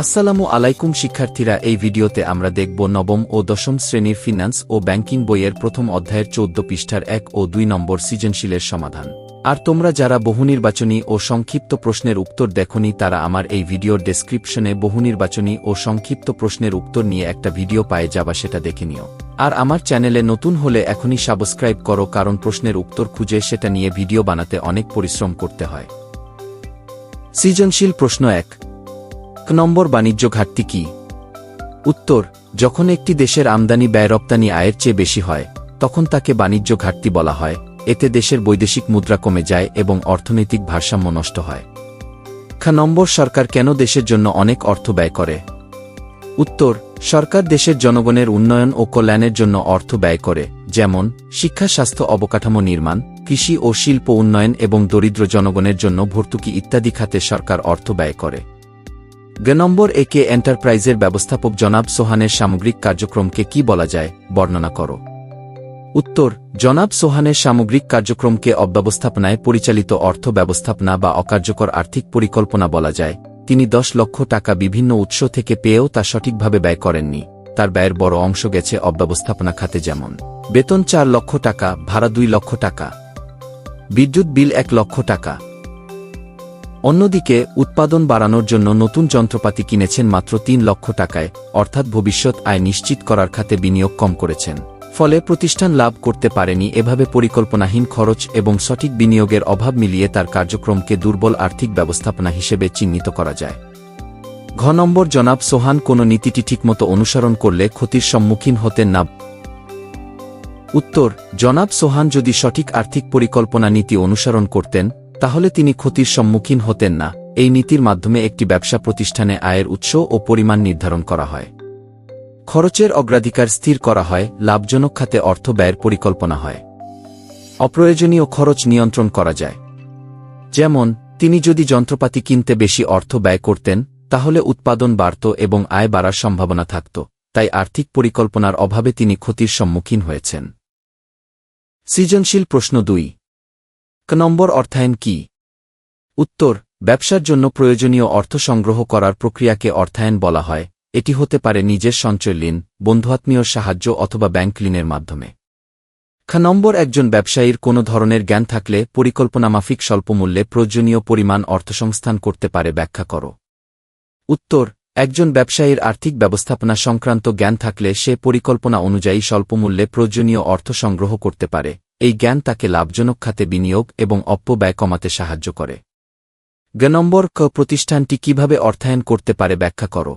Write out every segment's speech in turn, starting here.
আসসালামু আলাইকুম শিক্ষার্থীরা, এই ভিডিওতে আমরা দেখব নবম ও দশম শ্রেণির ফিনান্স ও ব্যাংকিং বইয়ের প্রথম অধ্যায়ের চৌদ্দ পৃষ্ঠার এক ও দুই নম্বর সৃজনশীলের সমাধান। আর তোমরা যারা বহুনির্বাচনী ও সংক্ষিপ্ত প্রশ্নের উত্তর দেখনি, তারা আমার এই ভিডিওর ডেসক্রিপশনে বহুনির্বাচনী ও সংক্ষিপ্ত প্রশ্নের উত্তর নিয়ে একটা ভিডিও পায়ে যাবা সেটা দেখে নিও। আর আমার চ্যানেলে নতুন হলে এখনই সাবস্ক্রাইব করো, কারণ প্রশ্নের উত্তর খুঁজে সেটা নিয়ে ভিডিও বানাতে অনেক পরিশ্রম করতে হয়। সৃজনশীল প্রশ্ন এক এক নম্বর বাণিজ্য ঘাটতি কি? উত্তর, যখন একটি দেশের আমদানি ব্যয় রপ্তানি আয়ের চেয়ে বেশি হয়, তখন তাকে বাণিজ্য ঘাটতি বলা হয়। এতে দেশের বৈদেশিক মুদ্রা কমে যায় এবং অর্থনৈতিক ভারসাম্য নষ্ট হয়। খা নম্বর, সরকার কেন দেশের জন্য অনেক অর্থ ব্যয় করে? উত্তর, সরকার দেশের জনগণের উন্নয়ন ও কল্যাণের জন্য অর্থ ব্যয় করে, যেমন শিক্ষা, স্বাস্থ্য, অবকাঠামো নির্মাণ, কৃষি ও শিল্প উন্নয়ন এবং দরিদ্র জনগণের জন্য ভর্তুকি ইত্যাদি খাতে সরকার অর্থ ব্যয় করে। গ নম্বর একে এন্টারপ্রাইজের ব্যবস্থাপক জনাব সোহানের সামগ্রিক কার্যক্রমকে কি বলা যায়, বর্ণনা করো। উত্তর, জনাব সোহানের সামগ্রিক কার্যক্রমকে অব্যবস্থাপনায় পরিচালিত অর্থ ব্যবস্থাপনা বা অকার্যকর আর্থিক পরিকল্পনা বলা যায়। তিনি দশ লক্ষ টাকা বিভিন্ন উৎস থেকে পেয়েও তা সঠিকভাবে ব্যয় করেননি। তার ব্যয়ের বড় অংশ গেছে অব্যবস্থাপনা খাতে যেমন, বেতন চার লক্ষ টাকা, ভাড়া দুই লক্ষ টাকা, বিদ্যুৎ বিল এক লক্ষ টাকা অন্যদিকে, উৎপাদন বাড়ানোর জন্য নতুন যন্ত্রপাতি কিনেছেন মাত্র তিন লক্ষ টাকায়, অর্থাৎ ভবিষ্যৎ আয় নিশ্চিত করার খাতে বিনিয়োগ কম করেছেন। ফলে প্রতিষ্ঠান লাভ করতে পারেনি এভাবে পরিকল্পনাহীন খরচ এবং সঠিক বিনিয়োগের অভাব মিলিয়ে তার কার্যক্রমকে দুর্বল আর্থিক ব্যবস্থাপনা হিসেবে চিহ্নিত করা যায়। ঘ নম্বর জনাব সোহান কোন নীতিটি ঠিকমতো অনুসরণ করলে ক্ষতির সম্মুখীন হতেন না উত্তর, জনাব সোহান যদি সঠিক আর্থিক পরিকল্পনা নীতি অনুসরণ করতেন তাহলে তিনি ক্ষতির সম্মুখীন হতেন না। এই নীতির মাধ্যমে একটি ব্যবসা প্রতিষ্ঠানে আয়ের উৎস ও পরিমাণ নির্ধারণ করা হয়। খরচের অগ্রাধিকার স্থির করা হয়, লাভজনক খাতে অর্থ ব্যয়ের পরিকল্পনা হয়। অপ্রয়োজনীয় খরচ নিয়ন্ত্রণ করা যায়। যেমন, তিনি যদি যন্ত্রপাতি কিনতে বেশি অর্থ ব্যয় করতেন, তাহলে উৎপাদন বাড়ত এবং আয় বাড়ার সম্ভাবনা থাকত, তাই আর্থিক পরিকল্পনার অভাবে তিনি ক্ষতির সম্মুখীন হয়েছেন। সৃজনশীল প্রশ্ন দুই। ক নম্বর অর্থায়ন কি? উত্তর, ব্যবসার জন্য প্রয়োজনীয় অর্থ সংগ্রহ করার প্রক্রিয়াকে অর্থায়ন বলা হয়। এটি হতে পারে নিজের সঞ্চয় ঋণ বন্ধুআত্মীয় সাহায্য অথবা ব্যাংক ঋণের মাধ্যমে। খ নম্বর, একজন ব্যবসায়ীর কোনো ধরনের জ্ঞান থাকলে পরিকল্পনামাফিক স্বল্পমূল্যে প্রয়োজনীয় পরিমাণ অর্থসংস্থান করতে পারে ব্যাখ্যা করো। উত্তর, একজন ব্যবসায়ীর আর্থিক ব্যবস্থাপনা সংক্রান্ত জ্ঞান থাকলে সে পরিকল্পনা অনুযায়ী স্বল্পমূল্যে প্রয়োজনীয় অর্থ সংগ্রহ করতে পারে। এই জ্ঞান তাকে লাভজনক খাতে বিনিয়োগ এবং অপ্যব্যয় কমাতে সাহায্য করে। গ নম্বর ক প্রতিষ্ঠানটি কীভাবে অর্থায়ন করতে পারে ব্যাখ্যা করো।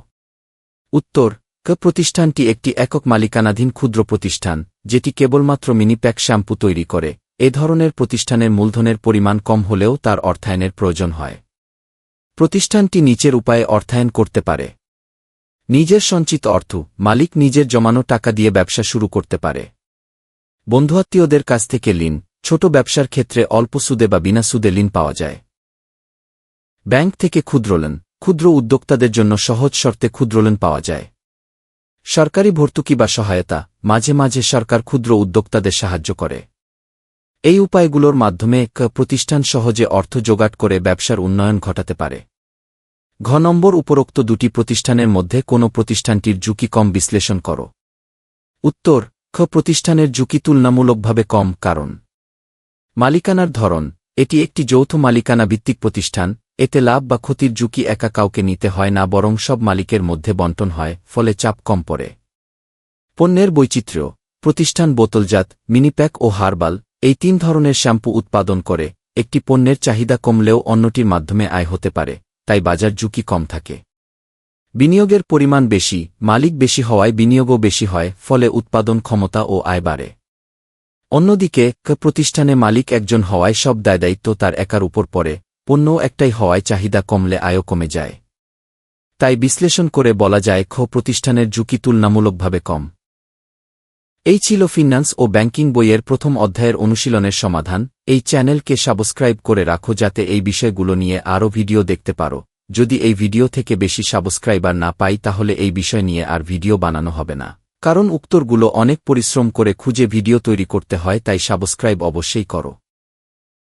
উত্তর, ক প্রতিষ্ঠানটি একটি একক মালিকানাধীন ক্ষুদ্র প্রতিষ্ঠান, যেটি কেবলমাত্র মিনিপ্যাক শ্যাম্পু তৈরি করে, এ ধরনের প্রতিষ্ঠানের মূলধনের পরিমাণ কম হলেও তার অর্থায়নের প্রয়োজন হয়। প্রতিষ্ঠানটি নিচের উপায়ে অর্থায়ন করতে পারে। নিজের সঞ্চিত অর্থ, মালিক নিজের জমানো টাকা দিয়ে ব্যবসা শুরু করতে পারে। বন্ধুআত্মীয়দের কাছ থেকে ঋণ, ছোট ব্যবসার ক্ষেত্রে অল্প সুদে বা বিনা সুদে ঋণ পাওয়া যায়। ব্যাংক থেকে ক্ষুদ্রলেন ক্ষুদ্র উদ্যোক্তাদের জন্য সহজ শর্তে ক্ষুদ্রলেন পাওয়া যায়। সরকারি ভর্তুকি বা সহায়তা, মাঝে মাঝে সরকার ক্ষুদ্র উদ্যোক্তাদের সাহায্য করে। এই উপায়গুলোর মাধ্যমে প্রতিষ্ঠান সহজে অর্থ জোগাড় করে ব্যবসার উন্নয়ন ঘটাতে পারে। ঘ নম্বর উপরোক্ত দুটি প্রতিষ্ঠানের মধ্যে কোনো প্রতিষ্ঠানটির ঝুঁকি কম বিশ্লেষণ করো। উত্তর প্রতিষ্ঠানের ঝুঁকি তুলনামূলকভাবে কম, কারণ মালিকানার ধরন, এটি একটি যৌথ মালিকানা ভিত্তিক প্রতিষ্ঠান, এতে লাভ বা ক্ষতির ঝুঁকি একা কাউকে নিতে হয় না, বরং সব মালিকের মধ্যে বন্টন হয়, ফলে চাপ কম পড়ে। পণ্যের বৈচিত্র্য, প্রতিষ্ঠান বোতলজাত, মিনিপ্যাক ও হারবাল, এই তিন ধরনের শ্যাম্পু উৎপাদন করে, একটি পণ্যের চাহিদা কমলেও অন্যটির মাধ্যমে আয় হতে পারে, তাই বাজার ঝুঁকি কম থাকে। বিনিয়োগের পরিমাণ বেশি, মালিক বেশি হওয়ায় বিনিয়োগও বেশি হয়, ফলে উৎপাদন ক্ষমতা ও আয় বাড়ে। অন্যদিকে, প্রতিষ্ঠানে মালিক একজন হওয়ায় সব দায় দায়িত্ব তার একার উপর পড়ে পণ্য একটাই হওয়ায় চাহিদা কমলে আয়ও কমে যায়। তাই বিশ্লেষণ করে বলা যায়, খ প্রতিষ্ঠানের ঝুঁকি তুলনামূলকভাবে কম। এই ছিল ফিন্যান্স ও ব্যাংকিং বইয়ের প্রথম অধ্যায়ের অনুশীলনের সমাধান। এই চ্যানেলকে সাবস্ক্রাইব করে রাখো যাতে এই বিষয়গুলো নিয়ে আরও ভিডিও দেখতে পারো। যদি এই ভিডিও থেকে বেশি সাবস্ক্রাইবার না পাই তাহলে এই বিষয় নিয়ে আর ভিডিও বানানো হবে না। কারণ উত্তরগুলো অনেক পরিশ্রম করে খুঁজে ভিডিও তৈরি করতে হয়, তাই সাবস্ক্রাইব অবশ্যই করো।